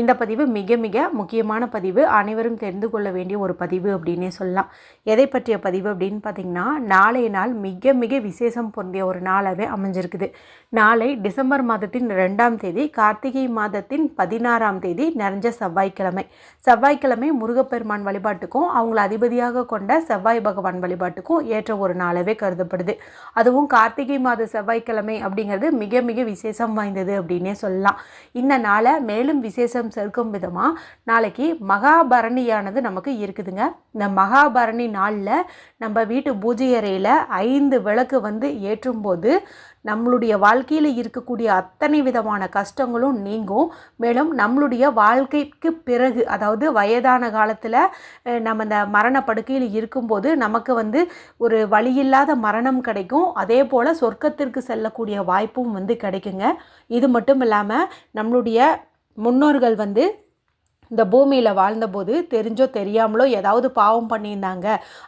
இந்த பதிவு மிக மிக முக்கியமான பதிவு. அனைவரும் தெரிந்து கொள்ள வேண்டிய ஒரு பதிவு அப்படின்னே சொல்லலாம். எதை பற்றிய பதிவு அப்படின்னு பார்த்திங்கன்னா நாளைய நாள் மிக மிக விசேஷம் பொருந்திய ஒரு நாளாகவே அமைஞ்சிருக்குது. நாளை டிசம்பர் மாதத்தின் ரெண்டாம் தேதி கார்த்திகை மாதத்தின் பதினாறாம் தேதி நிறைஞ்ச செவ்வாய்க்கிழமை. செவ்வாய்க்கிழமை முருகப்பெருமான் வழிபாட்டுக்கும் அவங்கள அதிபதியாக கொண்ட செவ்வாய் பகவான் வழிபாட்டுக்கும் ஏற்ற ஒரு நாளாகவே கருதப்படுது. அதுவும் கார்த்திகை மாத செவ்வாய்க்கிழமை அப்படிங்கிறது மிக மிக விசேஷம் வாய்ந்தது அப்படின்னே சொல்லலாம். இந்த நாளை மேலும் விசேஷம் சேர்க்கும் விதமாக நாளைக்கு மகாபரணியானது நமக்கு இருக்குதுங்க. இந்த மகாபரணி நாளில் நம்ம வீட்டு பூஜை அறையில் ஐந்து விளக்கு வந்து ஏற்றும்போது நம்மளுடைய வாழ்க்கையில் இருக்கக்கூடிய அத்தனை விதமான கஷ்டங்களும் நீங்கும். மேலும் நம்மளுடைய வாழ்க்கைக்கு பிறகு அதாவது வயதான காலத்தில் நம்ம இந்த மரண படுக்கையில் இருக்கும்போது நமக்கு வந்து ஒரு வழியில்லாத மரணம் கிடைக்கும். அதே போல் சொர்க்கத்திற்கு செல்லக்கூடிய வாய்ப்பும் வந்து கிடைக்குங்க. இது மட்டும் இல்லாமல் நம்மளுடைய முன்னோர்கள் வந்து இந்த பூமியில் வாழ்ந்தபோது தெரிஞ்சோ தெரியாமலோ ஏதாவது பாவம் பண்ணியிருந்தாங்க.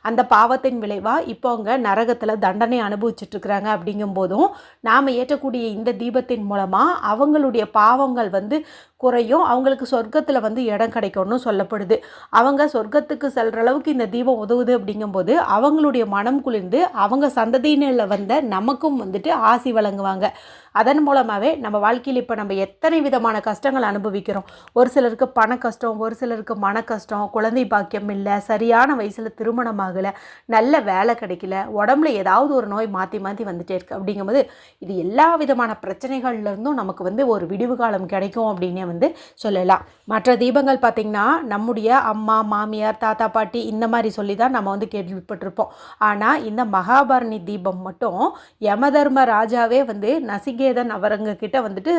அந்த பாவத்தின் விளைவாக இப்போ அவங்க நரகத்தில் தண்டனை அனுபவிச்சுட்டு இருக்கிறாங்க அப்படிங்கும்போதும் நாம் ஏற்றக்கூடிய இந்த தீபத்தின் மூலமாக அவங்களுடைய பாவங்கள் வந்து குறையும் அவங்களுக்கு சொர்க்கத்தில் வந்து இடம் கிடைக்கும்னு சொல்லப்படுது. அவங்க சொர்க்கத்துக்கு செல்கிற அளவுக்கு இந்த தீபம் உதவுது அப்படிங்கும்போது அவங்களுடைய மனம் குளிர்ந்து அவங்க சந்ததியினில் வந்த நமக்கும் வந்துட்டு ஆசி வழங்குவாங்க. அதன் மூலமாகவே நம்ம வாழ்க்கையில் இப்போ நம்ம எத்தனை விதமான கஷ்டங்கள் அனுபவிக்கிறோம். ஒரு சிலருக்கு பண கஷ்டம் ஒரு சிலருக்கு மன கஷ்டம் குழந்தை பாக்கியம் இல்லை சரியான வயசில் திருமணம் ஆகலை நல்ல வேலை கிடைக்கல உடம்புல ஏதாவது ஒரு நோய் மாற்றி மாற்றி வந்துட்டே இருக்கு. அப்படிங்கும்போது இது எல்லா விதமான பிரச்சனைகள்லேருந்தும் நமக்கு வந்து ஒரு விடிவு காலம் கிடைக்கும் அப்படின்னு வந்து சொல்லலாம். மற்ற தீபங்கள் பார்த்திங்கன்னா நம்முடைய அம்மா மாமியார் தாத்தா பாட்டி இந்த மாதிரி சொல்லி தான் நம்ம வந்து கேள்விப்பட்டிருப்போம். ஆனால் இந்த மகாபரணி தீபம் மட்டும் யமதர்ம ராஜாவே வந்து நசிகேதன் அவரங்க கிட்ட வந்துட்டு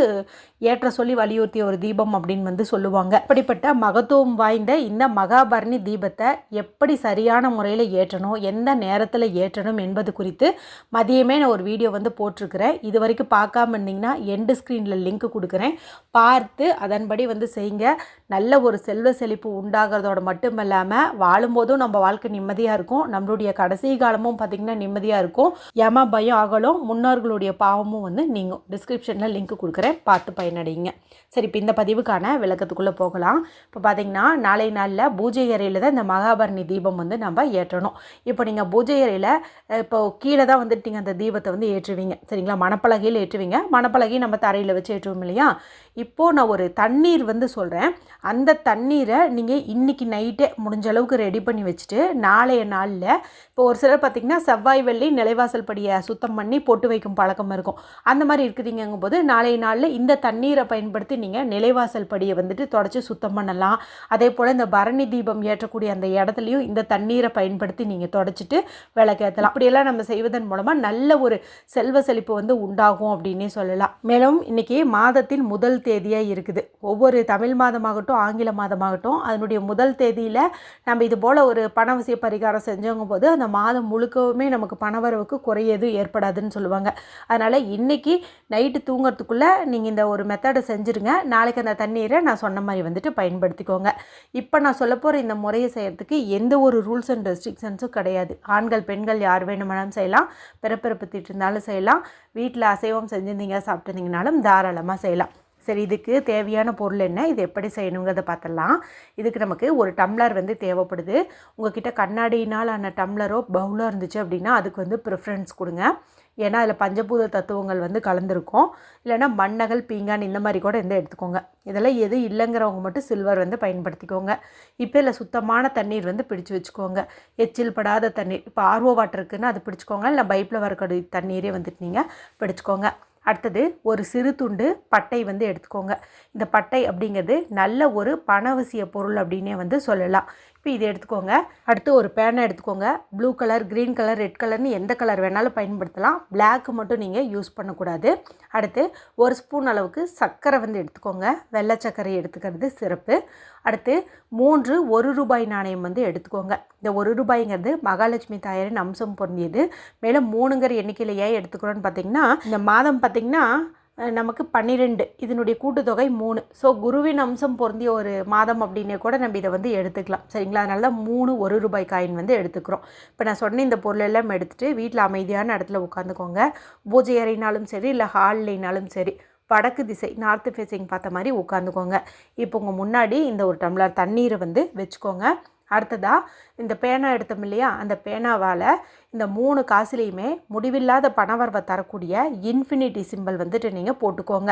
ஏற்ற சொல்லி வலியுறுத்திய ஒரு தீபம் அப்படின்னு வந்து சொல்லுவாங்க. அப்படிப்பட்ட மகத்துவம் வாய்ந்த இந்த மகாபரணி தீபத்தை எப்படி சரியான முறையில் ஏற்றணும் எந்த நேரத்தில் ஏற்றணும் என்பது குறித்து மதியமே நான் ஒரு வீடியோ வந்து போட்டிருக்கிறேன். இது வரைக்கும் பார்க்காம இருந்தீங்கன்னா எண்டு ஸ்க்ரீனில் லிங்க் கொடுக்குறேன். பார்த்து அதன்படி வந்து செய்யுங்க. நல்ல ஒரு செல்வ செழிப்பு உண்டாகிறதோட மட்டும் இல்லாமல் வாழும்போதும் நம்ம வாழ்க்கை நிம்மதியாக இருக்கும். நம்மளுடைய கடைசி காலமும் பார்த்திங்கன்னா நிம்மதியாக இருக்கும். யம பயம் அகலும் முன்னோர்களுடைய பாவமும் வந்து நீங்கள் டிஸ்கிரிப்ஷனில் லிங்க் கொடுக்குறேன். பார்த்து பயனடைங்க சரி இப்போ இந்த பதிவுக்கான விளக்கத்துக்குள்ளே போகலாம். இப்போ பார்த்தீங்கன்னா நாளை நாளில் பூஜை அறையில் தான் இந்த மகாபரணி தீபம் வந்து நம்ம ஏற்றணும். இப்போ நீங்கள் பூஜை அறையில் இப்போ கீழே தான் வந்துட்டு நீங்கள் அந்த தீபத்தை வந்து ஏற்றுவீங்க. சரிங்களா? மணப்பலகையில் ஏற்றுவீங்க. மணப்பலகை நம்ம தரையில் வச்சு ஏற்றுவோம் இல்லையா? இப்போது நான் ஒரு தண்ணீர் வந்து சொல்கிறேன் அந்த தண்ணீரை நீங்கள் இன்றைக்கி நைட்டே முடிஞ்ச அளவுக்கு ரெடி பண்ணி வச்சுட்டு நாளைய நாளில் இப்போ ஒரு சிலர் பார்த்திங்கன்னா செவ்வாய் வெள்ளி நிலைவாசல் படியை சுத்தம் பண்ணி பொட்டு வைக்கும் பழக்கம் இருக்கும். அந்த மாதிரி இருக்குதுங்கும் போது நாளைய நாளில் இந்த தண்ணீரை பயன்படுத்தி நீங்கள் நிலைவாசல் படியை வந்துட்டு தொடச்சி சுத்தம் பண்ணலாம். அதே போல் இந்த பரணி தீபம் ஏற்றக்கூடிய அந்த இடத்துலையும் இந்த தண்ணீரை பயன்படுத்தி நீங்கள் தொடச்சிட்டு விளக்கேற்றலாம் அப்படியெல்லாம் நம்ம செய்வதன் மூலமாக நல்ல ஒரு செல்வ செழிப்பு வந்து உண்டாகும் அப்படின்னே சொல்லலாம். மேலும் இன்றைக்கி மாதத்தின் முதல் தேதியாக இருக்குது. ஒவ்வொரு தமிழ் மாதமாகட்டும் ஆங்கில மாதமாகட்டும் அதனுடைய முதல் தேதியில் நம்ம இது போல் ஒரு பணவசிய பரிகாரம் செஞ்சவங்க போது அந்த மாதம் முழுக்கவுமே நமக்கு பணவரவுக்கு குறையது ஏற்படாதுன்னு சொல்லுவாங்க. அதனால் இன்றைக்கி நைட்டு தூங்கிறதுக்குள்ளே நீங்கள் இந்த ஒரு மெத்தடை செஞ்சுருங்க. நாளைக்கு அந்த தண்ணீரை நான் சொன்ன மாதிரி வந்துட்டு பயன்படுத்திக்கோங்க. இப்போ நான் சொல்ல போகிற இந்த முறையை செய்கிறதுக்கு எந்த ஒரு ரூல்ஸ் அண்ட் ரெஸ்ட்ரிக்ஷன்ஸும் கிடையாது. ஆண்கள் பெண்கள் யார் வேணுமானாலும் செய்யலாம். பிறப்பிறப்பு திட்டு இருந்தாலும் செய்யலாம். வீட்டில் அசைவம் செஞ்சுருந்தீங்க சாப்பிட்டுருந்தீங்கனாலும் தாராளமாக செய்யலாம். சரி இதுக்கு தேவையான பொருள் என்ன? இது எப்படி செய்யணுங்கிறத பார்த்துடலாம். இதுக்கு நமக்கு ஒரு டம்ளர் வந்து தேவைப்படுது. உங்ககிட்ட கண்ணாடியினால் ஆன டம்ளரோ பவுலோ இருந்துச்சு அப்படின்னா அதுக்கு வந்து ப்ரிஃபரன்ஸ் கொடுங்க. ஏன்னா அதில் பஞ்சபூத தத்துவங்கள் வந்து கலந்துருக்கும். இல்லைன்னா மண்ணகல் பீங்கான் இந்த மாதிரி கூட இருந்தால் எடுத்துக்கோங்க. இதெல்லாம் எது இல்லைங்கிறவங்க மட்டும் சில்வர் வந்து பயன்படுத்திக்கோங்க. இப்போ இதில் சுத்தமான தண்ணீர் வந்து பிடிச்சு வச்சுக்கோங்க. எச்சில் படாத தண்ணீர். இப்போ ஆர்வோ வாட்டர் இருக்குன்னா அது பிடிச்சிக்கோங்க. இல்லை பைப்பில் வரக்கூடிய தண்ணீரே வந்துட்டு நீங்கள் பிடிச்சிக்கோங்க. அடுத்தது ஒரு சிறு துண்டு பட்டை வந்து எடுத்துக்கோங்க. இந்த பட்டை அப்படிங்கிறது நல்ல ஒரு பணவசிய பொருள் அப்படின்னே வந்து சொல்லலாம். இப்போ இதை எடுத்துக்கோங்க. அடுத்து ஒரு பேனை எடுத்துக்கோங்க. Blue colour green colour red கலர்னு எந்த கலர் வேணாலும் பயன்படுத்தலாம். Black மட்டும் நீங்கள் யூஸ் பண்ணக்கூடாது. அடுத்து ஒரு ஸ்பூன் அளவுக்கு சர்க்கரை வந்து எடுத்துக்கோங்க. வெள்ளை சர்க்கரை எடுத்துக்கிறது சிறப்பு. அடுத்து மூன்று ஒரு ரூபாய் நாணயம் வந்து எடுத்துக்கோங்க. இந்த ஒரு ரூபாய்ங்கிறது மகாலட்சுமி தாயாரின் அம்சம் பொருந்தியது. மேலும் மூணுங்கிற எண்ணிக்கையில் ஏன் எடுத்துக்கிறோன்னு பார்த்தீங்கன்னா இந்த மாதம் பார்த்தீங்கன்னா நமக்கு பன்னிரெண்டு. இதனுடைய கூட்டுத்தொகை மூணு. ஸோ குருவின் அம்சம் பொருந்திய ஒரு மாதம் அப்படின்னே கூட நம்ம இதை வந்து எடுத்துக்கலாம். சரிங்களா? அதனால தான் மூணு ஒரு ரூபாய் காயின் வந்து எடுத்துக்கிறோம். இப்போ நான் சொன்ன இந்த பொருள் எல்லாம் எடுத்துகிட்டு வீட்டில் அமைதியான இடத்துல உட்காந்துக்கோங்க. பூஜை அறைனாலும் சரி இல்லை ஹால்லைனாலும் சரி வடக்கு திசை நார்த்து ஃபேஸிங் பார்த்த மாதிரி உட்காந்துக்கோங்க. இப்போ உங்கள் முன்னாடி இந்த ஒரு டம்ளர் தண்ணீரை வந்து வச்சுக்கோங்க. அடுத்ததாக இந்த பேனா எடுத்தோம் இல்லையா? அந்த பேனாவால் இந்த மூணு காசுலேயுமே முடிவில்லாத பணவரவை தரக்கூடிய இன்ஃபினிட்டி சிம்பிள் வந்துட்டு நீங்கள் போட்டுக்கோங்க.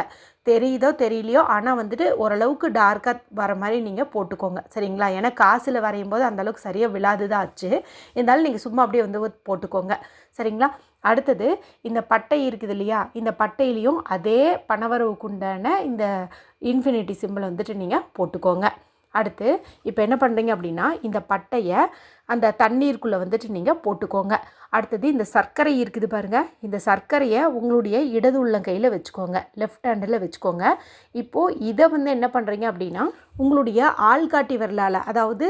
தெரியுதோ தெரியலையோ ஆனால் வந்துட்டு ஓரளவுக்கு டார்க்காக வர மாதிரி நீங்கள் போட்டுக்கோங்க. சரிங்களா? ஏன்னா காசில் வரையும் போது அந்தளவுக்கு சரியாக விழாது தான் ஆச்சு. இருந்தாலும் நீங்கள் சும்மா அப்படியே வந்து போட்டுக்கோங்க. சரிங்களா? அடுத்தது இந்த பட்டை இருக்குது இல்லையா? இந்த பட்டையிலையும் அதே பணவரவுக்குண்டான இந்த இன்ஃபினிட்டி சிம்பிள் வந்துட்டு நீங்கள் போட்டுக்கோங்க. அடுத்து இப்போ என்ன பண்ணுறீங்க அப்படின்னா இந்த பட்டையை அந்த தண்ணீருக்குள்ளே வந்துட்டு நீங்கள் போட்டுக்கோங்க. அடுத்தது இந்த சர்க்கரை இருக்குது பாருங்கள் இந்த சர்க்கரையை உங்களுடைய இடது உள்ளங்கையில் வச்சுக்கோங்க. லெஃப்ட் ஹேண்டில் வச்சுக்கோங்க. இப்போது இதை வந்து என்ன பண்ணுறீங்க அப்படின்னா உங்களுடைய ஆள்காட்டி விரலால் அதாவது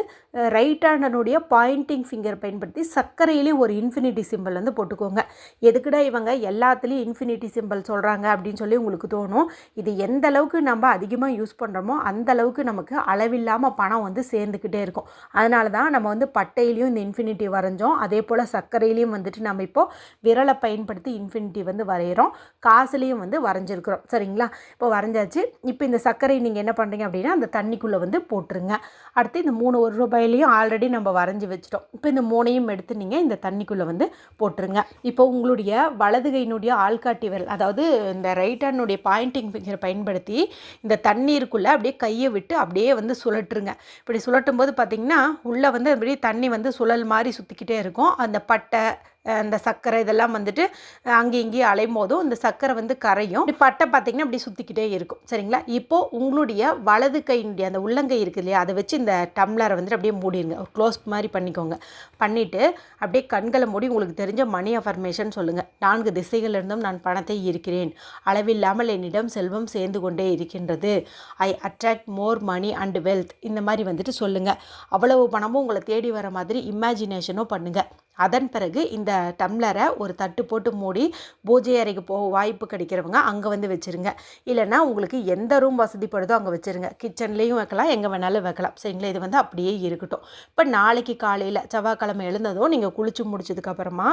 ரைட் ஹேண்டனுடைய பாயிண்டிங் ஃபிங்கர் பயன்படுத்தி சர்க்கரையிலே ஒரு இன்ஃபினிட்டி சிம்பிள் வந்து போட்டுக்கோங்க. எதுக்குடா இவங்க எல்லாத்துலேயும் இன்ஃபினிட்டி சிம்பிள் சொல்கிறாங்க அப்படின்னு சொல்லி உங்களுக்கு தோணும். இது எந்த அளவுக்கு நம்ம அதிகமாக யூஸ் பண்ணுறோமோ அந்த அளவுக்கு நமக்கு அளவில்லாமல் பணம் வந்து சேர்ந்துக்கிட்டே இருக்கும். அதனால தான் நம்ம வந்து பட்டை பட்டையிலையும் இந்த இன்ஃபினிட்டி வரைஞ்சோம். அதே போல் சர்க்கரையிலையும் வந்துட்டு நம்ம இப்போது விரலை பயன்படுத்தி இன்ஃபினிட்டி வந்து வரைகிறோம் காசுலேயும் வந்து வரைஞ்சிருக்கிறோம். சரிங்களா? இப்போ வரைஞ்சாச்சு. இப்போ இந்த சர்க்கரை நீங்கள் என்ன பண்ணுறீங்க அப்படின்னா அந்த தண்ணிக்குள்ளே வந்து போட்டுருங்க. அடுத்து இந்த மூணு ஒரு ரூபாயிலையும் ஆல்ரெடி நம்ம வரைஞ்சி வச்சிட்டோம். இப்போ இந்த மூணையும் எடுத்து நீங்கள் இந்த தண்ணிக்குள்ளே வந்து போட்டுருங்க. இப்போ உங்களுடைய வலது கையினுடைய ஆள்காட்டி விரல் அதாவது இந்த ரைட் ஹேண்டுடைய பாயிண்டிங் ஃபிங்கரை பயன்படுத்தி இந்த தண்ணீருக்குள்ளே அப்படியே கையை விட்டு அப்படியே வந்து சுழட்டுருங்க இப்படி சுழட்டும் போது பார்த்தீங்கன்னா உள்ளே வந்து அப்படியே தண்ணி வந்து வந்து சுழல் மாதிரி சுற்றிக்கிட்டே இருக்கும். அந்த பட்டை அந்த சர்க்கரை இதெல்லாம் வந்துட்டு அங்கே அங்கேயும் இங்கேயும் அலையும் போதும். இந்த சர்க்கரை வந்து கரையும். இப்படி பட்டை பார்த்தீங்கன்னா அப்படி சுற்றிக்கிட்டே இருக்கும். சரிங்களா? இப்போது உங்களுடைய வலது கையினுடைய அந்த உள்ளங்கை இருக்குது இல்லையா? அதை வச்சு இந்த டம்ளரை வந்துட்டு அப்படியே மூடிடுங்க. க்ளோஸ் மாதிரி பண்ணிக்கோங்க. பண்ணிவிட்டு அப்படியே கண்களை மூடி உங்களுக்கு தெரிஞ்ச மணி அஃபர்மேஷன் சொல்லுங்கள் நான்கு திசைகளிலிருந்தும் நான் பணத்தை இருக்கிறேன் அளவில்லாமல் என்னிடம் செல்வம் சேர்ந்து கொண்டே இருக்கின்றது. I attract more money and wealth இந்த மாதிரி வந்துட்டு சொல்லுங்கள் அவ்வளவு பணமும் உங்களை தேடி வர மாதிரி இமேஜினேஷனும் பண்ணுங்கள் அதன் பிறகு இந்த டம்ளரை ஒரு தட்டு போட்டு மூடி பூஜை அறைக்கு போக வாய்ப்பு கிடைக்கிறவங்க அங்கே வந்து வச்சுருங்க. இல்லைன்னா உங்களுக்கு எந்த ரூம் வசதிப்படுதோ அங்கே வச்சுருங்க. கிச்சன்லேயும் வைக்கலாம் எங்கே வேணாலும் வைக்கலாம். சரிங்களா? இது வந்து அப்படியே இருக்கட்டும். இப்போ நாளைக்கு காலையில் செவ்வாய்க்கிழமை எழுந்ததும் நீங்கள் குளிச்சு முடிச்சதுக்கப்புறமா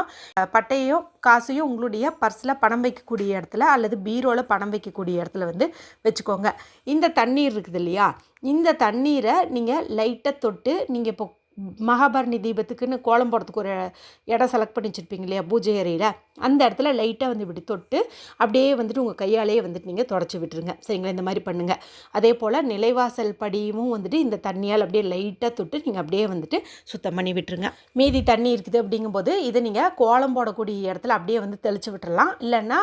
பட்டையும் காசையும் உங்களுடைய பர்ஸில் பணம் வைக்கக்கூடிய இடத்துல அல்லது பீரோவில் பணம் வைக்கக்கூடிய இடத்துல வந்து வச்சுக்கோங்க. இந்த தண்ணீர் இருக்குது இல்லையா? இந்த தண்ணீரை நீங்கள் லைட்டாக தொட்டு நீங்கள் இப்போ மகாபாரணி தீபத்துக்குன்னு கோலம் போடுறதுக்கு ஒரு இடம் செலக்ட் பண்ணி வச்சுருப்பீங்க இல்லையா? பூஜை அறையில். அந்த இடத்துல லைட்டாக வந்து இப்படி தொட்டு அப்படியே வந்துட்டு உங்கள் கையாலேயே வந்துட்டு நீங்கள் தொடச்சி விட்டுருங்க. சரிங்களா? இந்த மாதிரி பண்ணுங்கள் அதே போல் நிலைவாசல் படியும் வந்துட்டு இந்த தண்ணியால் அப்படியே லைட்டாக தொட்டு நீங்கள் அப்படியே வந்துட்டு சுத்தம் பண்ணி விட்டுருங்க. மீதி தண்ணி இருக்குது அப்படிங்கும்போது இதை நீங்கள் கோலம் போடக்கூடிய இடத்துல அப்படியே வந்து தெளித்து விட்டுறலாம். இல்லைன்னா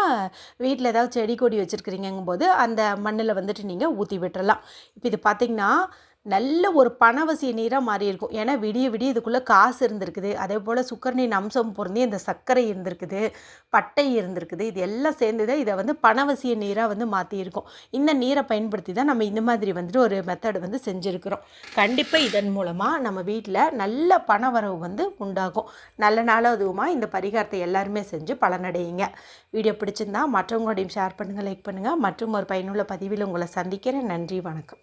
வீட்டில் ஏதாவது செடி கொடி வச்சுருக்கிறீங்கும்போது அந்த மண்ணில் வந்துட்டு நீங்கள் ஊற்றி விட்டுறலாம். இப்போ இது பார்த்திங்கன்னா நல்ல ஒரு பணவசிய நீராக மாறி இருக்கும். ஏன்னா விடிய விடிய இதுக்குள்ளே காசு இருந்திருக்குது. அதே போல் சுக்கரனின் அம்சம் பொருந்தி இந்த சர்க்கரை இருந்திருக்குது பட்டை இருந்திருக்குது. இது எல்லாம் சேர்ந்து தான் இதை வந்து பணவசிய நீராக வந்து மாற்றியிருக்கோம் இந்த நீரை பயன்படுத்தி தான் நம்ம இந்த மாதிரி வந்துட்டு ஒரு மெத்தட் வந்து செஞ்சுருக்கிறோம். கண்டிப்பாக இதன் மூலமாக நம்ம வீட்டில் நல்ல பண வரவு வந்து உண்டாகும். நல்ல நாளும் அதுவுமா இந்த பரிகாரத்தை எல்லாருமே செஞ்சு பலனடையுங்க. வீடியோ பிடிச்சிருந்தா மற்றவங்களோடையும் ஷேர் பண்ணுங்கள் லைக் பண்ணுங்கள் மற்றும் ஒரு பயனுள்ள பதிவில் உங்களை சந்திக்கிறேன். நன்றி வணக்கம்.